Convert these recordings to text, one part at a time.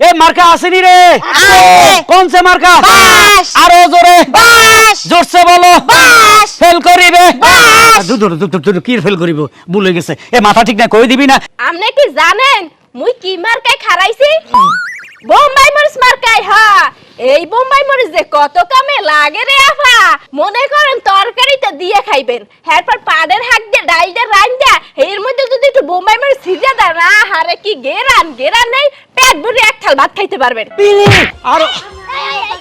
এ মার্কা আসেনি রে। কোন সে মার্কা। আরও জোরে। জোরসে বলো। ফেল করিবে। কি ফেল করিব? ভুলে গেছে। এ মাথা ঠিক না কই দিবি না? আপনি কি জানেন? মুই কি মার্কায় খারাইছি বোম্বাই মরিচ মার্কাই হা এই বোম্বাই মরিচ যে কত কামে লাগে রে আফা মনে করেন তরকারিতে দিয়ে খাইবেন এরপর পাড়ের হাক দিয়ে ডাল দিয়ে রান দেয়া এর মধ্যে যদি একটু বোম্বাই মরিচ সিজা দেন না হারে কি গেরান গেরান নেই পেট ভরে এক থাল ভাত খাইতে পারবেন আরও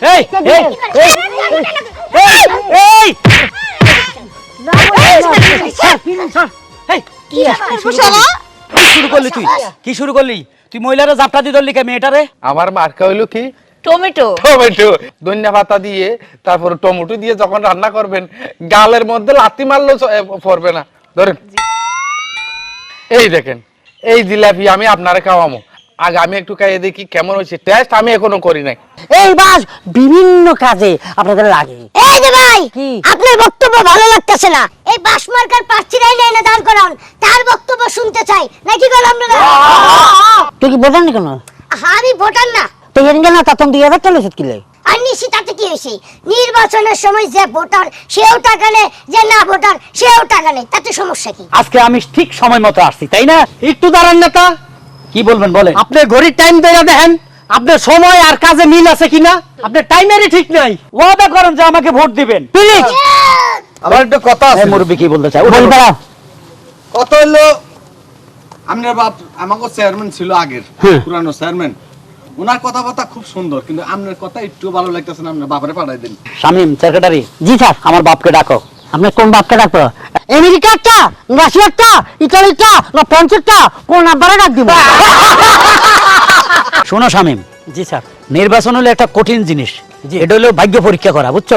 এই এই এই এই এই স্যার, স্যার, এই, কি বুঝালা কি শুরু করলি তুই কি শুরু করলি তুই মহিলারা জাপটা দি ধরলি কে মেয়েটারে? আমার মার্কা হইল কি? টমেটো। টমেটো। ধনিয়া পাতা দিয়ে তারপর টমেটো দিয়ে যখন রান্না করবেন গালের মধ্যে লাতি মারলো পড়বে না। ধরেন। এই দেখেন এই জিলাপি আমি আপনারে খাওয়ামো। আগে আমি একটু খাইয়ে দেখি কেমন হয়েছে। টেস্ট আমি এখনও করি নাই। এই বাস বিভিন্ন কাজে আপনাদের লাগে। এই যে ভাই আপনার বক্তব্য ভালো লাগতেছে না। এই বাস মার্কার প্রার্থীরাই না এনে দাঁড় করান। তার বক্তব্য শুনতে চাই। নাকি তুই কি বোঝেন কেন? আমি ভোটার না। তো এর গেলে তা তুমি দুই হাজার টাকা কিলে? আর নিশ্চিত তাতে কি হয়েছে? নির্বাচনের সময় যে ভোটার সেও টাকা নেয় যে না ভোটার সেও টাকা নেয়। তাতে সমস্যা কি? আজকে আমি ঠিক সময় মতো আসছি তাই না? একটু দাঁড়ান নেতা কি বলবেন বলেন। আপনি ঘড়ির টাইম দিয়ে দেখেন আপনার সময় আর কাজে মিল আছে কিনা? আপনার টাইমেরই ঠিক নাই। ওয়াদা করেন যে আমাকে ভোট দিবেন। প্লিজ আমার একটা কথা আছে। মুরব্বী কি বলতে চাই বলবা কত হইল আপনার বাপ আমাকে চেয়ারম্যান ছিল আগের হ্যাঁ। পুরানো চেয়ারম্যান ওনার কথাবার্তা খুব সুন্দর কিন্তু আপনার কথা একটু ভালো লাগতেছে না আপনার বাপারে পাঠাই দিন। শামিম সেক্রেটারি জি স্যার। আমার বাপকে ডাকো। আপনি কোন বাপকে ডাকবো? আমেরিকারটা রাশিয়ারটা ইটালিটা না ফ্রান্সেরটা কোন আব্বারে ডাক দিব? শোনো শামিম। জি স্যার। নির্বাচন হলো একটা কঠিন জিনিস। এটা হলো ভাগ্য পরীক্ষা করা বুঝছ?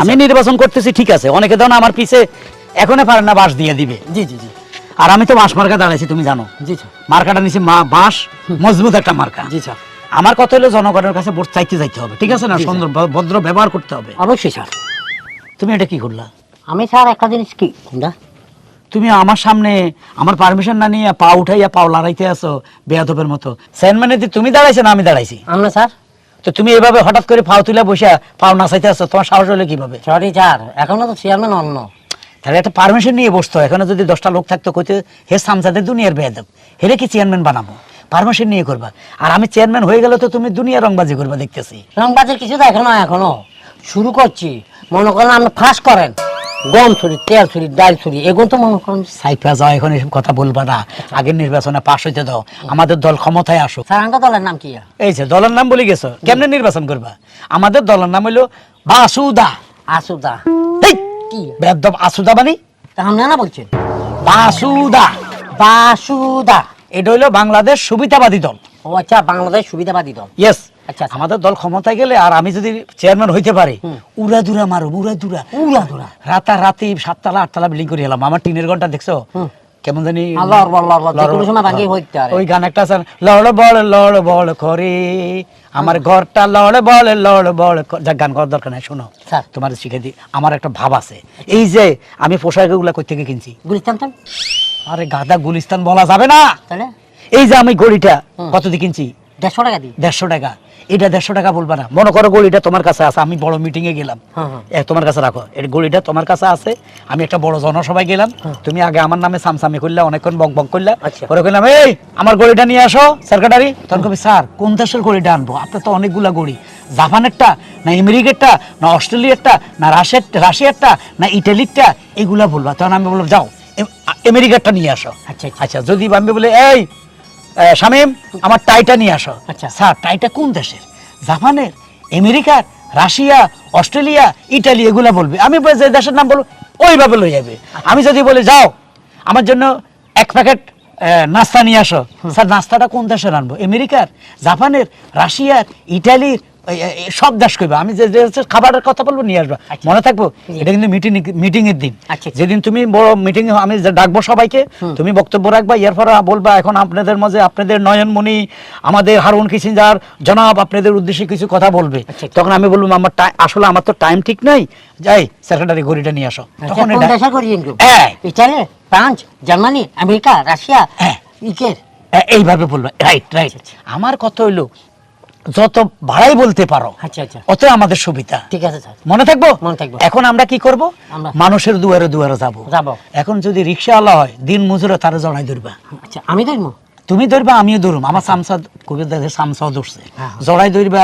আমি নির্বাচন করতেছি ঠিক আছে। অনেকে ধরো আমার পিছে এখনও পারে না বাস দিয়ে দিবে। জি জি জি। আর আমি তো বাঁশ মার্কা দাঁড়াইছি তুমি জানো। জি স্যার। মার্কাটা নিচে মা বাঁশ মজবুত একটা মার্কা। জি স্যার। আমার কথা হলো জনগণের কাছে ভোট চাইতে যাইতে হবে ঠিক আছে না? সুন্দর ভদ্র ব্যবহার করতে হবে। অবশ্যই স্যার। তুমি এটা কি করলা? আমি স্যার একটা জিনিস কি? কোনটা? তুমি আমার সামনে আমার পারমিশন না নিয়ে পা উঠাইয়া পাও লড়াইতে আসো বেয়াদবের মতো। দি তুমি দাঁড়াইছে না আমি দাঁড়াইছি। আমরা স্যার। তো তুমি এভাবে হঠাৎ করে পাও তুলে বসে পাও নাচাইতে আসো তোমার সাহস হলে কীভাবে? সরি স্যার এখনও তো চেয়ারম্যান অন্য। তাহলে একটা পারমিশন নিয়ে বসতো এখানে যদি দশটা লোক থাকতো কইতে হে সামসাদের দুনিয়ার বেয়াদব হেরে কি চেয়ারম্যান বানাবো? পারমিশন নিয়ে করবা। আর আমি চেয়ারম্যান হয়ে গেলে তো তুমি দুনিয়া রংবাজি করবা দেখতেছি। রংবাজের কিছু দেখে না এখনও। শুরু করছি। মনে করেন আপনি ফাঁস করেন। গম তেল ডাল এগুলো তো মনে করেন সাইফা যাও এখন এসব কথা বলবা না। আগের নির্বাচনে পাশ হইতে দাও আমাদের দল ক্ষমতায় আসুক। দলের নাম কি? এই যে দলের নাম বলে গেছো কেমনে নির্বাচন করবা? আমাদের দলের নাম হইল বাসুদা। আসুদা কি? বেদব আসুদা তা না বলছেন। বাসুদা। বাসুদা। এটা হইল বাংলাদেশ সুবিধাবাদী দল। ও আচ্ছা বাংলাদেশ সুবিধাবাদী দল। ইয়েস আচ্ছা, আচ্ছা। আমাদের দল ক্ষমতায় গেলে আর আমি যদি চেয়ারম্যান হইতে পারি উড়াদুরা মারো উড়াদুরা উড়াদুরা। রাতারাতি সাততলা আটতলা বিল্ডিং করে এলাম। আমার টিনের ঘণ্টা দেখছ? কেমন জানি যে পারে। ওই গান একটা আছে লড় বল লড় বল করে। আমার ঘরটা লড় বল লড় বল যাক গান করার দরকার নাই শোনো। স্যার। তোমার শিখে দিই আমার একটা ভাব আছে। এই যে আমি পোশাকগুলা কই থেকে কিনছি? গুলিস্তান আরে গাদা গুলিস্তান বলা যাবে না। এই যে আমি গড়িটা কত দিয়ে কিনছি? দেড়শো টাকা দিই দেড়শো টাকা। এটা দেড়শো টাকা বলবা না। মনে করো গলিটা তোমার কাছে আছে আমি বড় মিটিং এ গেলাম। হ্যাঁ, হ্যাঁ। তোমার কাছে রাখো। এই গলিটা তোমার কাছে আছে আমি একটা বড় জনসভায় গেলাম। তুমি আগে আমার নামে সামসামি করলে অনেকক্ষণ বক বক করলা। আচ্ছা। পরে কইলাম এই আমার গড়িটা নিয়ে আসো সেক্রেটারি তখন কবি স্যার কোন দেশের গড়িটা আনব? আপনার তো অনেকগুলা গড়ি জাপানেরটা না আমেরিকারটা না অস্ট্রেলিয়ারটা না রাশিয়ার রাশিয়ারটা না ইটালিরটা এগুলা বলবা। তখন আমি বললাম যাও আমেরিকারটা নিয়ে আসো। আচ্ছা, আচ্ছা। আচ্ছা যদি আমি বলে এই শামীম আমার টাইটা নিয়ে আসো। আচ্ছা। স্যার টাইটা কোন দেশের? জাপানের আমেরিকার রাশিয়া অস্ট্রেলিয়া ইটালি এগুলা বলবে। আমি যে দেশের নাম বলব ওইভাবে লই যাবে আমি যদি বলে যাও আমার জন্য এক প্যাকেট নাস্তা নিয়ে আসো। স্যার নাস্তাটা কোন দেশের আনব? আমেরিকার জাপানের রাশিয়ার ইটালির সব দেশ কইবা। আমি যে খাবারের কথা বলব নিয়ে আসব। মনে থাকব এটা কিন্তু মিটিং মিটিং এর দিন। আচ্ছা, আচ্ছা। যেদিন তুমি বড় মিটিং আমি ডাকবো সবাইকে তুমি বক্তব্য রাখবা এর পরে বলবা এখন আপনাদের মাঝে আপনাদের নয়নমণি আমাদের হারুন কিসিঞ্জার জনাব আপনাদের উদ্দেশ্যে কিছু কথা বলবে। আচ্ছা, আচ্ছা। তখন আমি বলব আমার আসলে আমার তো টাইম ঠিক নাই। যাই সেক্রেটারি ঘড়িটা নিয়ে আসো। আচ্ছা, তখন হ্যাঁ। Italy France Germany America Russia হ্যাঁ। এইভাবে বলব। রাইট রাইট আমার কথা হইল যত ভাড়াই বলতে পারো আচ্ছা আচ্ছা। অত আমাদের সুবিধা। ঠিক আছে মনে থাকব? মনে থাকব। এখন আমরা কি করব? মানুষের দুয়ারে দুয়ারে যাব। যাব। এখন যদি রিক্সাওয়ালা হয় দিন মজুরে তারা জড়াই ধরবা। আচ্ছা আমি ধরবো? তুমি ধরবা আমিও ধরুম। আমার সামসা কবির সামসাও ধরছে। হ্যাঁ। জড়াই ধরবা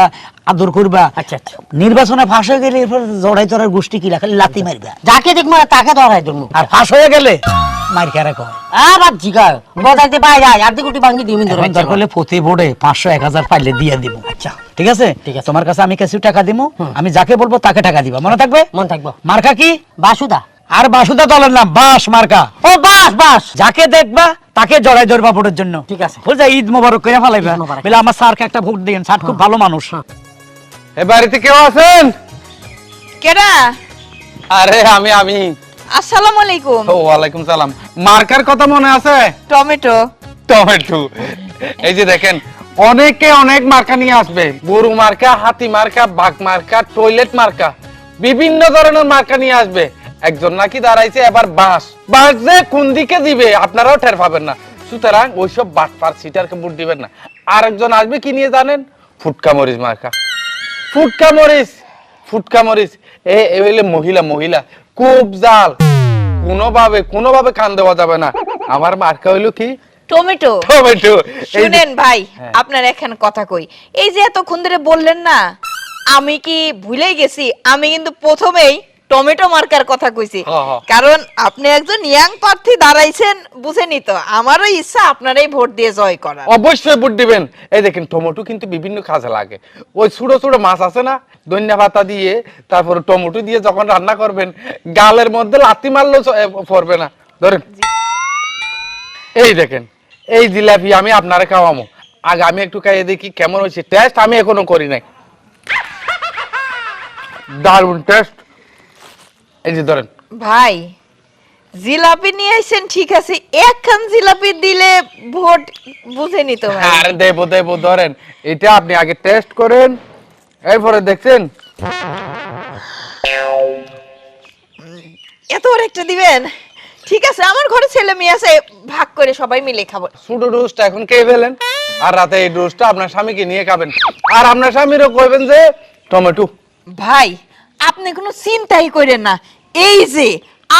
আদর করবা। আচ্ছা আচ্ছা। নির্বাচনে ফাঁস হয়ে গেলে এরপর জড়াই তোরার গোষ্ঠী কিলা খালি লাতি মারবা। যাকে দেখব তাকে ধরাই ধরবো। আর ফাঁস হয়ে গেলে মার কারা কয়? আবার জিগা বদাইতে পাই যায় আর কোটি ভাঙ্গি দিবি দরকার হলে প্রতি বোর্ডে পাঁচশো এক হাজার পাইলে দিয়ে দিব। আচ্ছা। ঠিক আছে? ঠিক আছে। তোমার কাছে আমি কিছু টাকা দিব আমি যাকে বলব তাকে টাকা দিবা। মনে থাকবে? মনে থাকব। মার্কা কি? বাসুদা। আর বাসুদা দলের নাম বাস মার্কা। ও বাস বাস। যাকে দেখবা তাকে জড়াই ধরবা ভোটের জন্য। ঠিক আছে। বুঝা ঈদ মোবারক করে ফেলাইবা। বলে আমার স্যারকে একটা ভোট দিন স্যার খুব ভালো মানুষ। এ বাড়িতে কেউ আছেন? কেডা? আরে আমি আমি। আসসালামু আলাইকুম। ও ওয়ালাইকুম সালাম। মার্কার কথা মনে আছে? টমেটো। টমেটো। এই যে দেখেন অনেকে অনেক মার্কা নিয়ে আসবে। গরু মার্কা হাতি মার্কা বাঘ মার্কা টয়লেট মার্কা বিভিন্ন ধরনের মার্কা নিয়ে আসবে। একজন নাকি দাঁড়াইছে এবার বাঁশ। বাঁশ যে কোন দিকে দিবে আপনারাও টের পাবেন না। সুতরাং ওইসব বাটপার সিটারকে ভোট দিবেন না। আরেকজন আসবে কি নিয়ে জানেন? ফুটকা মরিচ মার্কা। ফুটকা মরিচ ফুটকা মরিচ। এ এ হইলে মহিলা মহিলা। খুব জাল। কোনোভাবে কোনোভাবে কান দেওয়া যাবে না। আমার মার্কা হইল কি? টমেটো। টমেটো। শুনেন ভাই হ্যাঁ। আপনার এখানে কথা কই। এই যে এতক্ষণ ধরে বললেন না আমি কি ভুলে গেছি? আমি কিন্তু প্রথমেই টমেটো মার্কার কথা কইছি। কারণ আপনি একজন ইয়াং প্রার্থী দাঁড়াইছেন বুঝেনি তো আমারও ইচ্ছা আপনারই ভোট দিয়ে জয় করার। অবশ্যই ভোট দিবেন। এই দেখেন টমেটো কিন্তু বিভিন্ন কাজে লাগে। ওই ছোট ছোট মাছ আছে না ধনিয়া পাতা দিয়ে তারপরে টমেটো দিয়ে যখন রান্না করবেন গালের মধ্যে লাতি মারলেও পড়বে না। ধরেন। এই দেখেন এই জিলাপি আমি আপনারে খাওয়ামো। আগে আমি একটু খাইয়ে দেখি কেমন হয়েছে। টেস্ট আমি এখনও করি নাই। দারুণ টেস্ট এই যে ধরেন। ভাই জিলাপি নিয়ে আসছেন ঠিক আছে একখান জিলাপি দিলে ভোট বুঝেনি তো ভাই। আরে দেবো দেবো ধরেন এটা আপনি আগে টেস্ট করেন এরপরে দেখছেন। এত বড় একটা দিবেন? ঠিক আছে আমার ঘরে ছেলে মেয়ে আছে ভাগ করে সবাই মিলে খাব। ছোট ডোজটা এখন খেয়ে ফেলেন। আর রাতে এই ডোজটা আপনার স্বামীকে নিয়ে খাবেন। আর আপনার স্বামীরও কইবেন যে টমেটো। ভাই আপনি কোনো চিন্তাই করেন না। এই যে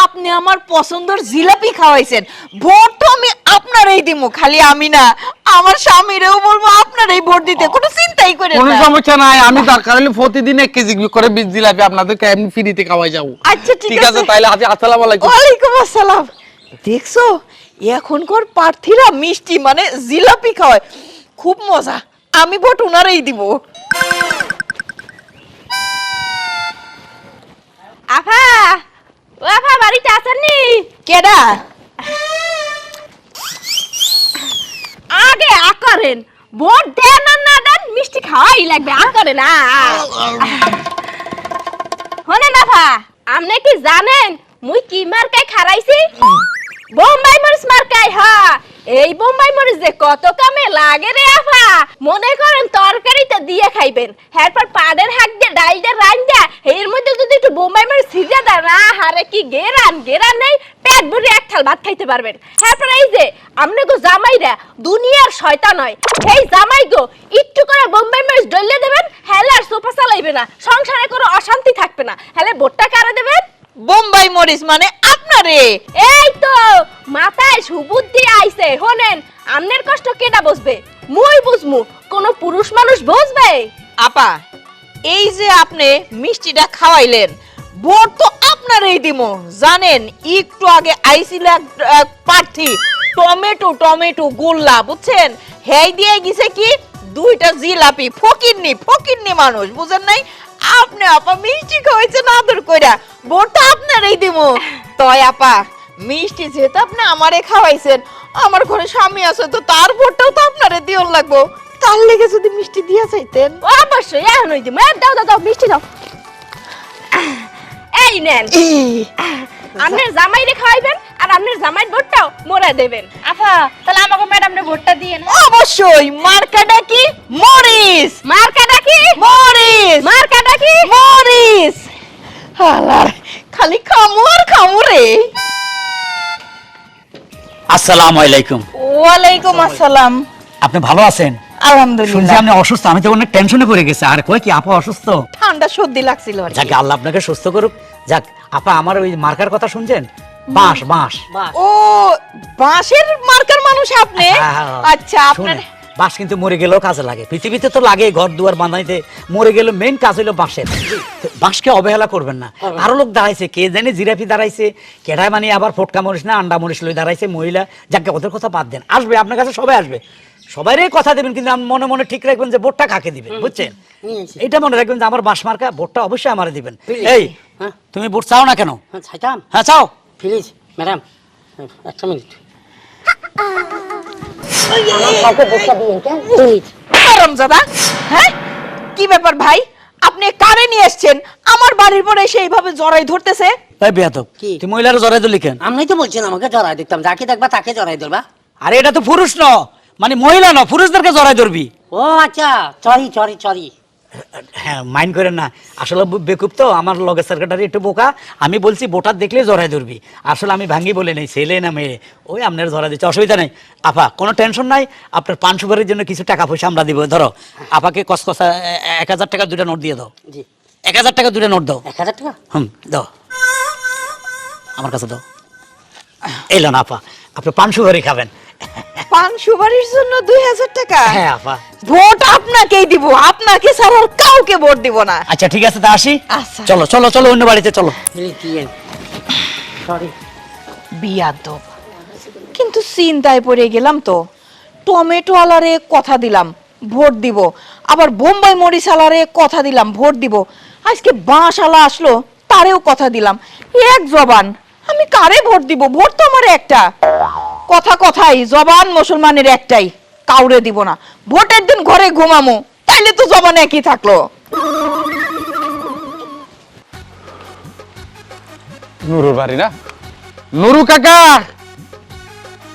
আপনি আমার পছন্দের জিলাপি খাওয়াইছেন ভোট তো আমি আপনারই দিব খালি আমি না আমার স্বামীরেও বলব আপনারই ভোট দিতে কোনো চিন্তাই করেন কোনো সমস্যা নাই আমি দরকার হলে প্রতিদিন এক কেজি করে বীজ দিলাপি আপনাদেরকে এমনি ফ্রিতে খাওয়াই যাব। আচ্ছা ঠিক আছে তাইলে আজ আসসালামু আলাইকুম। ওয়ালাইকুম আসসালাম। দেখছ এখনকার প্রার্থীরা মিষ্টি মানে জিলাপি খাওয়ায়। খুব মজা আমি ভোট ওনারই দিব। আফা! বাড়িতে কেডা? আগে আ করেন। ভোট দেন আর না দেন মিষ্টি খাওয়াই লাগবে আ করে না হনে না ভা আপনি কি জানেন মুই কি মার্কায় খারাইছি বোম্বাই মরিচ মার্কাই হা এই বোম্বাই মরিচ কত কামে লাগে রে আফা। মনে করেন তরকারিতে দিয়ে খাইবেন। এরপর পাড়ের হাক দিয়ে ডাল দিয়ে রান দেয়া, এর মধ্যে যদি একটু বোম্বাই মরিচ ছিজে দেন না হারে কি গেরান গেরান নেই, পেট ভরে এক থাল ভাত খাইতে পারবেন। এরপর এই যে আপনি গো জামাইরা দুনিয়ার শয়তান নয় এই জামাই গো, একটু করে বোম্বাই মরিচ ডলে দেবেন, হেলে আর সোফা চালাইবে না। সংসারে কোনো অশান্তি থাকবে না। হেলে ভোটটা কারে দেবেন? বোম্বাই মরিচ মানে আপনারে। এই তো মাথায় সুবুদ্ধি আইছে হোনেন আমনের কষ্ট কেটা বসবে মুই বুঝমু কোন পুরুষ মানুষ বসবে আপা এই যে আপনি মিষ্টিটা খাওয়াইলেন ভোট তো আপনারই দিব জানেন একটু আগে আইছিল এক এক প্রার্থী টমেটো টমেটো গোল্লা বুঝছেন? হেই দিয়ে গেছে কি? দুইটা জিলাপি ফকিরনি ফকিরনি মানুষ বুঝেন নাই? আপনি আপা মিষ্টি খাওয়াইছেন আদর কইরা। ভোট আপনারই দিব তয় আপা মিষ্টি যেহেতু আপনি আমারে খাওয়াইছেন আমার ঘরে স্বামী আছে তো তার ভোটটাও তো আপনারে দিওর লাগবো। তার লেগে যদি মিষ্টি দিয়া চাইতেন অবশ্যই এখন হইতে দাও দাও দাও মিষ্টি দাও। এই নেন। আপনার জামাইরে খাওয়াইবেন আর আপনার জামাইয়ের ভোটটাও মোরা দেবেন। আফা তাহলে আমাকে ম্যাডামরে ভোটটা দিয়ে না অবশ্যই মার্কাটা কি? মরিস। মার্কাটা কি? মরিস। মার্কাটা কি? মরিস। হালার খালি খামু আর খামু রে আসসালামু আলাইকুম। ওয়ালাইকুম আসসালাম। আপনি ভালো আছেন? শুনছি আলহামদুলিল্লাহ আপনি অসুস্থ আমি তো অনেক টেনশনে পড়ে গেছি। আর কই কি আপা অসুস্থ? ঠান্ডা সর্দি লাগছিল আর আল্লাহ আপনাকে সুস্থ করুক। যাক আপা আমার ওই মার্কার কথা শুনছেন? বাঁশ বাঁশ। ও বাঁশের মার্কার মানুষ আপনি? হ্যাঁ, হ্যাঁ, আচ্ছা আপনার বাঁশ কিন্তু মরে গেলেও কাজে লাগে। পৃথিবীতে তো লাগে ঘর দুয়ার বানাইতে। মরে গেলে মেইন কাজ হলো বাঁশের। বাঁশকে অবহেলা করবেন না। আরও লোক দাঁড়াইছে কে জানে জিরাফি দাঁড়াইছে। কেডায় মানে আবার ফটকা মরিস না আন্ডা মরিস লই দাঁড়াইছে মহিলা। যাকে ওদের কথা বাদ দেন। আসবে আপনার কাছে সবাই আসবে। সবাইরে কথা দেবেন কিন্তু আপনি মনে মনে ঠিক রাখবেন যে ভোটটা কাকে দিবেন বুঝছেন? এটা মনে রাখবেন যে আমার বাঁশ মার্কা ভোটটা অবশ্যই আমারে দিবেন। এই হ্যাঁ। তুমি ভোট চাও না কেন? হ্যাঁ চাইতাম। হ্যাঁ চাও। প্লিজ ম্যাডাম একটা মিনিট হ্যাঁ? কি ব্যাপার ভাই? আপনি কারে নিয়ে এসেছেন? আমার বাড়ির পরে এসে এইভাবে জড়াই ধরতেছে? তাই কি? তুই মহিলারা জড়াই দিলি কেন? আপনি তো বলছেন আমাকে জড়াই দেখতাম যাকে দেখবা তাকে জড়াই ধরবা। আরে এটা তো পুরুষ ন মানে মহিলা ন পুরুষদেরকে জড়াই ধরবি। ও আচ্ছা চরি চরি চরি। হ্যাঁ মাইন্ড করেন না। আসলে বেকুব তো আমার লগের সেক্রেটারি একটু বোকা। আমি বলছি ভোটার দেখলে জড়াই ধরবি। আসলে আমি ভাঙ্গি বলে নেই ছেলে না মেয়ে। ওই আপনার জড়াই দিচ্ছে অসুবিধা নেই। আপা কোনো টেনশন নাই আপনার পান সুপারির জন্য কিছু টাকা পয়সা আমরা দিব। ধরো আপাকে কসকসা এক হাজার টাকা দুটা নোট দিয়ে দাও। জি। এক হাজার টাকা দুটা নোট দাও। এক হাজার টাকা? হুম দাও। আমার কাছে দাও। এলো না আপা আপনি পান সুপারি খাবেন। পান সুপারির জন্য দুই হাজার টাকা? হ্যাঁ আপা। ভোট আপনাকেই দিব আপনাকে ছাড়া আর কাউকে ভোট দিব না। আচ্ছা ঠিক আছে তা আসি। আচ্ছা। চলো চলো চলো অন্য বাড়িতে চলো। সরি বিয়াদব। কিন্তু চিন্তায় পড়ে গেলাম তো। টমেটো আলারে কথা দিলাম ভোট দিব। আবার বোম্বাই মরিচ আলারে কথা দিলাম ভোট দিব। আজকে বাঁশ আলা আসলো তারেও কথা দিলাম। এক জবান। আমি কারে ভোট দিব? ভোট তো আমার একটা। কথা কথাই জবান মুসলমানের একটাই কাউরে দিব না। ভোটের দিন ঘরে ঘুমামো তাইলে তো জবান একই থাকল। নুরুর বাড়ি না? নুরু কাকা!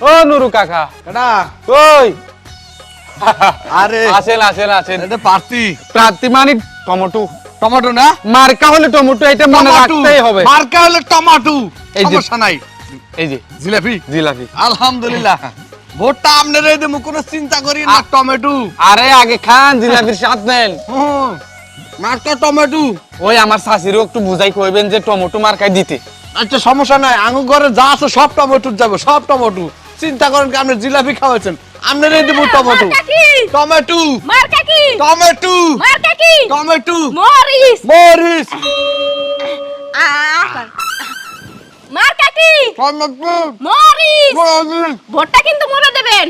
ও নুরু কাকা। এটা ওই আরে আসেন আসেন আসেন। এটা পার্টি প্রার্থী মানে টমেটো। টমেটো না? মার্কা হলে টমেটো এটা মনে টমাটো। রাখতেই হবে। মার্কা হলো টমাটো। এই যে- নাই। এই যে জিলাপি জিলাপি আলহামদুলিল্লাহ ভোটটা আপনার এই দেবো কোনো চিন্তা করি না টমেটো আরে আগে খান জিলাপির স্বাদ নেন মার্কা টমেটো ওই আমার শাশিরও একটু বুঝাই কইবেন যে টমেটো মার্কায় দিতে আচ্ছা সমস্যা নাই আঙুর ঘরে যা আছে সব টমেটো যাবে সব টমেটো চিন্তা করেন কি আপনি জিলাপি খাওয়াচ্ছেন আপনার এই দেবো টমেটো টমেটো মার্কা কি টমেটো মার্কা কি টমেটো মরিস মরিচ আহ! মার্কা কি মরিচ! ভোটটা কিন্তু মরে দেবেন।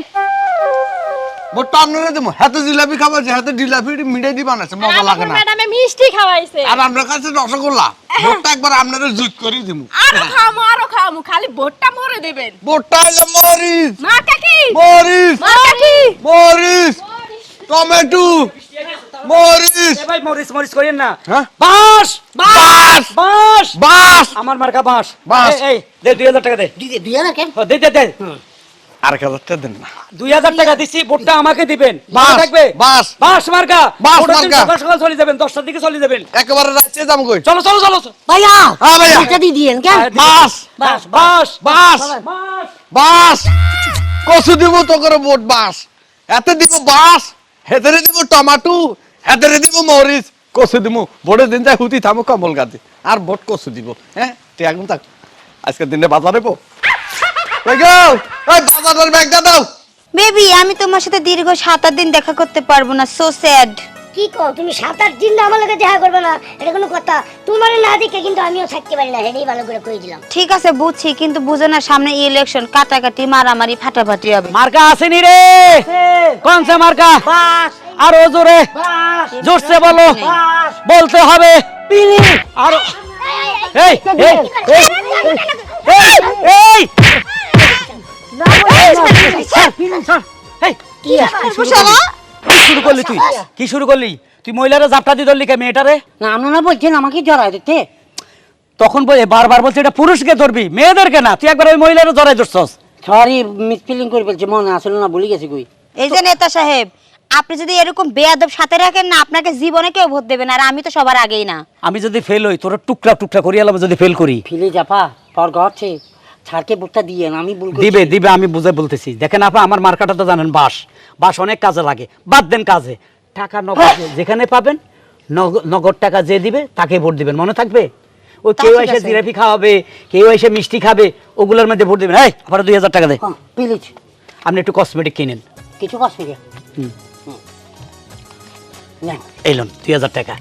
ভোটটা আপনারা দেবো। হাতে জিলাপি খাওয়াচ্ছে হাতে জিলাপি মিঠাই দিয়ে বানাচ্ছে মজা লাগে না। ম্যাডামে মিষ্টি খাওয়াইছে। আর আপনার কাছে রসগোল্লা। ভোটটা একবার আপনারা জুত করে দিব আরও খামু আরও খামু খালি ভোটটা মরে দেবেন। ভোটটা হলো মরিচ। মার্কা কি মরিচ। মার্কা কি মরিচ। টমেটো। মরিচ এ ভাই মরিস মরিস করেন না। হ্যাঁ? বাঁশ! বাস বাঁশ! বাস আমার মার্কা বাঁশ। বাঁশ। এই, দে দুই হাজার টাকা দে। দিদি দুই হাজার কেন দে দে দে। আর হাজারটা দেন না। দুই হাজার টাকা দিচ্ছি ভোটটা আমাকে দিবেন। মনে থাকবে? বাঁশ। বাঁশ মার্কা! দিন মার্কা। সকাল সকাল চলে যাবেন দিকে চলে যাবেন। একেবারে রাত্রে যাম কই? চলো চলো চলো ভাইয়া হ্যাঁ, ভাইয়া। দিয়ে দিয়েন কেন হ্যাঁ, বাস বাঁশ! বাঁশ বাস বাস কচু দিব তো করে ভোট বাস এতে দিব বাস হেতেরে দিব টমাটো হেতেরে দিব মরিচ, কষে দিব ভোটের দিন যাই হুতি থামো কমল গাছে আর ভোট কষে দিব। হ্যাঁ? তুই এখন থাক। আজকের দিনে বাজারে পো। বাজারের ব্যাগটা দাও। বেবি আমি তোমার সাথে দীর্ঘ সাত আট দিন দেখা করতে পারব না। সো স্যাড কি কো তুমি সাত আট দিন আমার লগে দেখা করবে না এটা কোনো কথা তোমার না দেখে কিন্তু আমিও থাকতে পারি না হেডেই ভালো করে কই দিলাম ঠিক আছে বুঝছি কিন্তু বুঝো না সামনে ইলেকশন কাটাকাটি মারামারি ফাটাফাটি হবে মার্কা আসেনি রে কোন সে মার্কা আরও জোরে জোরসে বলো বলতে হবে আরও এই এই এই এই এই এই, কি শুরু করলি? কি শুরু করলি তুই? কি শুরু করলি? তুই মহিলারা জাপটা দিয়ে ধরলি কে মেয়েটারে? না আপনারা বলছেন আমাকে জড়াই দিতে তখন বলে বারবার বলছে এটা পুরুষকে ধরবি মেয়েদেরকে না। তুই একবার ওই মহিলারা জড়াই ধরছস? সরি মিসফিলিং করে ফেলছি মনে আসলে না ভুলে গেছি কই। এই যে নেতা সাহেব আপনি যদি এরকম বেয়াদব সাথে রাখেন না আপনাকে জীবনে কেউ ভোট দেবে না আর আমি তো সবার আগেই না। আমি যদি ফেল হই তোর টুকরা টুকরা করিয়ালাম যদি ফেল করি। ফিলে জাপা তোর ঘর ছাড়কে ভোটটা দিয়ে আমি ভুল দিবে দিবে আমি বুঝে বলতেছি। দেখেন আপা আমার মার্কাটা তো জানেন বাস বাস অনেক কাজে লাগে। বাদ দেন কাজে। টাকা নগদ যেখানে পাবেন নগদ টাকা যে দিবে তাকে ভোট দিবেন। মনে থাকবে? তা কেউ এসে আছে। খাওয়াবে কেউ এসে মিষ্টি খাবে ওগুলোর মধ্যে ভোট দিবেন। এই আপনারা দুই হাজার টাকা দেয় হ্যাঁ, প্লিজ আপনি একটু কসমেটিক কিনেন। কিছু হুম। এলন দুই হাজার টাকা।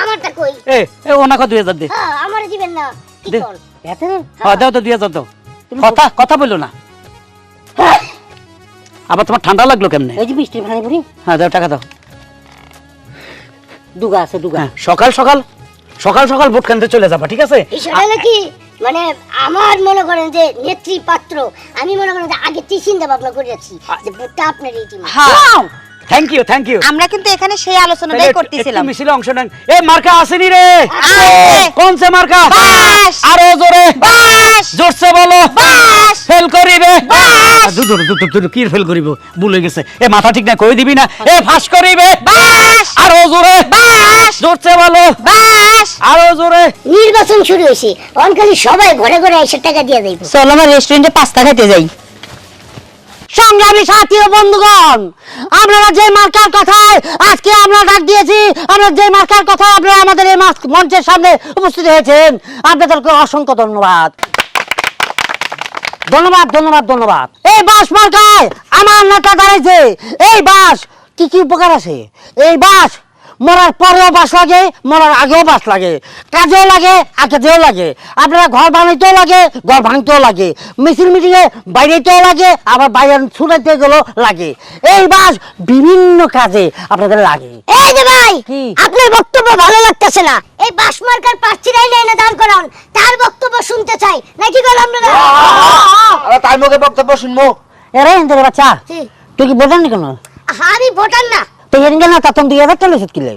আমারটা কই? এ ওনাকে দুই হাজার দে। হ্যাঁ আমার দিবেন না। দাও তো দাও কথা কথা বলল না। আবার তোমার ঠান্ডা লাগল কেমনে? এই যে মিষ্টি ভাঙি বুড়ি হ্যাঁ দাও টাকা দাও। দুগা আছে দুগা। হ্যাঁ সকাল সকাল। সকাল সকাল ভোট কেন্দ্রে চলে যাবা ঠিক আছে? নাকি? মানে আমার মনে করেন যে নেত্রী পাত্র আমি মনে করেন যে আগে চিন্তা ভাবনা করে রাখছি যে ভোটটা আপনার এই থ্যাংক ইউ থ্যাংক ইউ আমরা কিন্তু এখানে সেই আলোচনাটাই করতেছিলাম। মিছিলে অংশ নেন। এ মার্কা আসেনি রে। কোন সে মার্কা? বাস। আরও জোরে। বাস। জোরসে বলো। বাস। ফেল করিবে। বাস। দূর দূর দূর দূর কি ফেল করিব? ভুলে গেছে। এ মাথা ঠিক না কই দিবি না? এ ফাঁস করিবে। বাস। আরও জোরে। বাস। জোরসে বলো। বাস। আরও জোরে। নির্বাচন শুরু হয়েছে। অনকালি সবাই ঘরে ঘরে এসে টাকা দিয়ে দেব চলো আমার রেস্টুরেন্টে পাস্তা খেতে যাই। সংগ্রামী সাথী ও বন্ধুগণ, আপনারা যে মার্কার কথায় আজকে আমরা ডাক দিয়েছি, আমরা যে মার্কার কথা আপনারা আমাদের এই মঞ্চের সামনে উপস্থিত হয়েছেন, আপনাদেরকে অসংখ্য ধন্যবাদ। ধন্যবাদ ধন্যবাদ ধন্যবাদ। এই বাস মার্কায় আমার নেতা দাঁড়াইছে। এই বাস কি কি উপকার আছে? এই বাস মরার পরেও বাস লাগে মরার আগেও বাস লাগে। কাজেও লাগে আকাজেও লাগে। আপনারা ঘর বানাইতেও লাগে ঘর ভাঙতেও লাগে। মিছিল মিটিংয়ে বাইরেতেও লাগে আবার বাইরে ছুটাইতে গেলেও লাগে। এই বাস বিভিন্ন কাজে আপনাদের লাগে। এই যে ভাই আপনার বক্তব্য ভালো লাগতেছে না। এই বাস মার্কার প্রার্থীরাই না এনে দাঁড় করান। তার বক্তব্য শুনতে চাই। নাকি বল আপনারা তাই মুখে বক্তব্য শুনব? এরা ইন্দ্রের বাচ্চা তুই কি বোঝেন নি কেন? আমি ভোটার না। তুই এদিকে না তখন দুই হাজার টাকা কিলে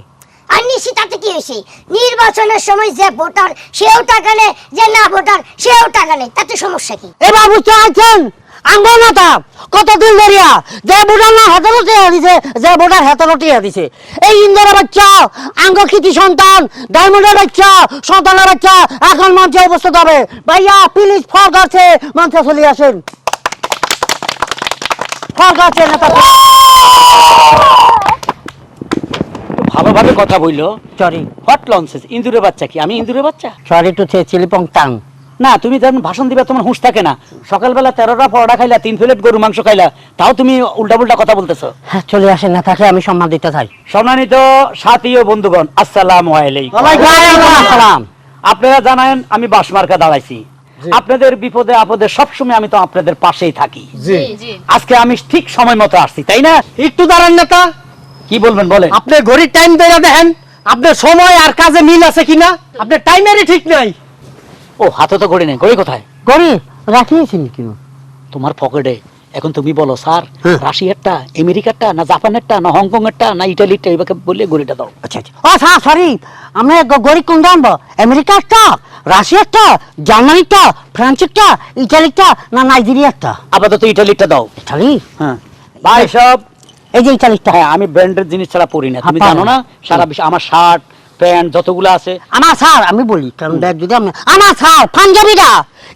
আর নিশ্চিত তাতে কি হয়েছে? নির্বাচনের সময় যে ভোটার সেও টাকা নেয় যে না ভোটার সেও টাকা নেয় তাতে সমস্যা কি? এবার বুঝতে পারছেন আঙ্গ নেতা কত ধরিয়া যে ভোটার না হাতেরও টিয়া দিছে যে ভোটার হাতেরও টিয়া দিছে। এই ইন্দ্রের বাচ্চা আঙ্গ কৃতি সন্তান ডায়মন্ডের বাচ্চা সন্তানের বাচ্চা এখন মঞ্চে উপস্থিত হবে। ভাইয়া প্লিজ ফর গাছে মঞ্চে চলে আসেন। ফর গাছে নেতা ভালোভাবে কথা বলল সরি হোয়াট লঞ্চেস ইন্দুরের বাচ্চা কি? আমি ইন্দুরের বাচ্চা? সরি টু সে চিলিপং টাং। না তুমি যখন ভাষণ দিবা তোমার হুঁশ থাকে না। সকালবেলা তেরোটা পরোটা খাইলা তিন প্লেট গরু মাংস খাইলা তাও তুমি উল্টা পুল্টা কথা বলতেছো। হ্যাঁ চলে আসেন নেতাকে আমি সম্মান দিতে চাই। সম্মানিত সাথী ও বন্ধুগণ আসসালামু আলাইকুম। সালাম আপনারা জানেন আমি বাসমার্কা দাঁড়াইছি। আপনাদের বিপদে আপদে সবসময় আমি তো আপনাদের পাশেই থাকি। আজকে আমি ঠিক সময় মতো আসছি তাই না? একটু দাঁড়ান না নেতা কি বলবেন বলেন? আপনি ঘড়ির টাইম দিয়ে দেখেন আপনার সময় আর কাজে মিল আছে কিনা? আপনার টাইমেরই ঠিক নাই। ও হাতে তো ঘড়ি নেই। ঘড়ি কোথায়? গরি রাখিয়েছেন কি? তোমার পকেটে। এখন তুমি বলো স্যার হ্যাঁ। রাশিয়ারটা আমেরিকারটা না জাপানেরটা না হংকং এরটা না ইটালিরটা এবারে বললে ঘড়িটা দাও। আচ্ছা আচ্ছা। ও স্যার সরি আমরা গ- গরিব কোন জানব আমেরিকারটা রাশিয়ারটা জার্মানিরটা ফ্রান্সেরটা ইটালিরটা না নাইজেরিয়ারটা? আপাতত ইটালিরটা দাও। ইটালি? হ্যাঁ। ভাই সব। এই যে ইটালিরটা হ্যাঁ আমি ব্র্যান্ডের জিনিস ছাড়া পরি না তুমি হ্যাঁ, জানো না? সারা বিশ্ব আমার শার্ট প্যান্ট যতগুলো আছে। আমার স্যার আমি বলি কারণ দেখ যদি আমি আমার স্যার পাঞ্জাবিটা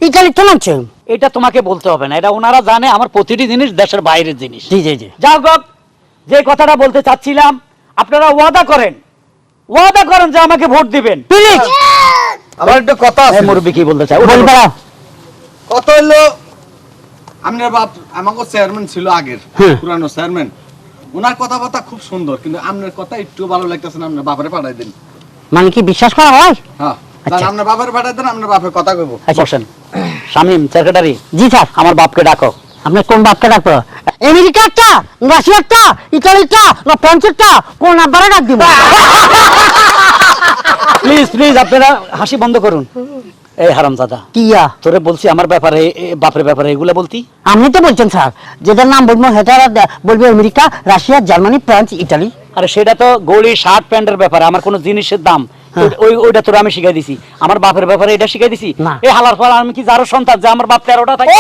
ইটালিরটা নামছে। এটা তোমাকে বলতে হবে না এটা ওনারা জানে আমার প্রতিটি জিনিস দেশের বাইরের জিনিস। জি জি জি। যাও গো, যে কথাটা বলতে চাচ্ছিলাম আপনারা ওয়াদা করেন। ওয়াদা করেন যে আমাকে ভোট দিবেন। প্লিজ আমার একটা কথা এই মুরব্বী কি বলতে চাই বলি বেড়া। কত হইল আপনার বাপ আমাকে চেয়ারম্যান ছিল আগের হ্যাঁ। পুরানো চেয়ারম্যান ওনার কথাবার্তা খুব সুন্দর কিন্তু আপনার কথা একটু ভালো লাগতেছে না আপনার বাপরে পাঠাই দিন। মানে কি বিশ্বাস করা হয়? হ্যাঁ আচ্ছা। আপনার বাপরে পাঠাই দেন আপনার বাপের কথা কইব। বসেন। শামিম সেক্রেটারি। জি স্যার আমার বাপকে ডাকো। আপনার কোন বাপকে ডাকবো? আমেরিকারটা রাশিয়ারটা ইটালিরটা না ফ্রান্সেরটা কোন নাম্বারে ডাক দিব? প্লিজ প্লিজ আপনারা হাসি বন্ধ করুন। এই হারামজাদা কিয়া তোরে বলছি আমার ব্যাপারে বাপের ব্যাপারে এগুলা বলতি? আপনি তো বলছেন স্যার যেটার নাম বলব সেটা বলবে America Russia Germany France Italy. আরে সেটা তো গড়ি শার্ট প্যান্টের ব্যাপারে আমার কোনো জিনিসের দাম। হ্যাঁ। ওই- ওই ওইটা তোর আমি শিখাই দিছি। আমার বাপের ব্যাপারে এটা শিখাই দিছি। এই হালার ফল আমি কি যারো সন্তান যে আমার বাপ তেরোটা থাকে?